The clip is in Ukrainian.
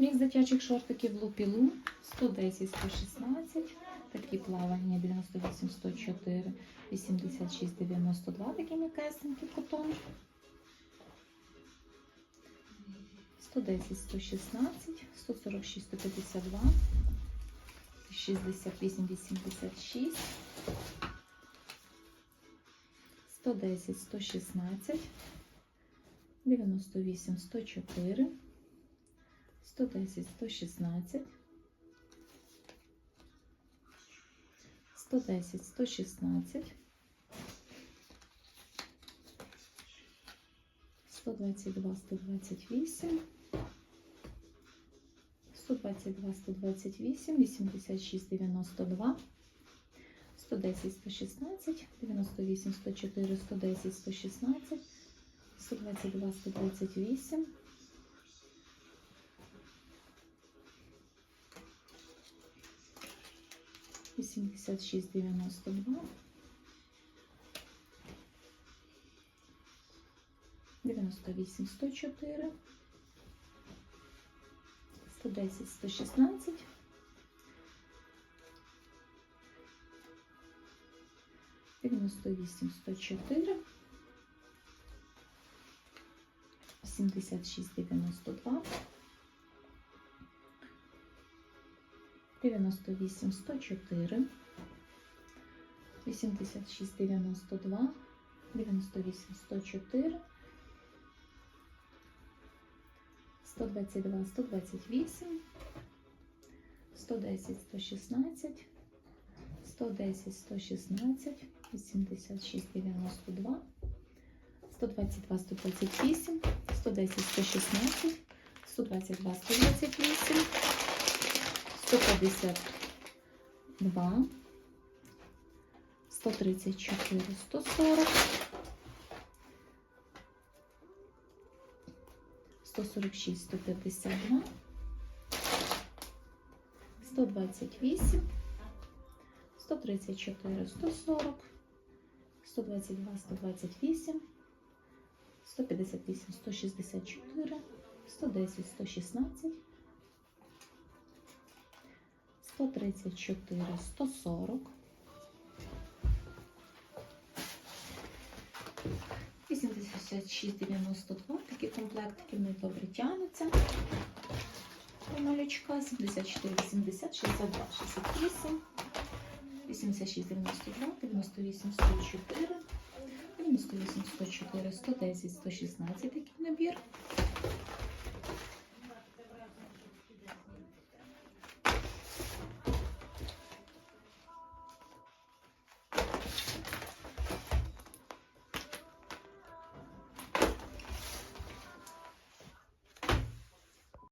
Мікс дитячих шортиків лупілу 110, 116. Такі плавання 98, 104, 86, 92. Такі м'якесенькі котон. 110, 116, 146, 152, 68, 86, 110, 116, 98, 104, 110, 116, 110, 116, 122, 128, 122, 128, 86, 92, 110, 116, 98, 104, 110, 116, 122, 128, 86, 92, 98, 104, 110, 116, 98, 104, 76, 92, 98, 104, 86, 92, 98, 104, 122, 128, 110, 116, 110, 116, 86, 92, 122, 128, 110, 116, 122, 128, 152, 134, 140, 146, 152, 128, 134, 140, 122, 128, 158, 164, 110, 116, 134, 140, 86, 92, такі комплектики в них добре тягнуться. Малючка 74, 80, 62, 68, 86, 92, 98, 104, 98, 104, 110, 116 такий набір.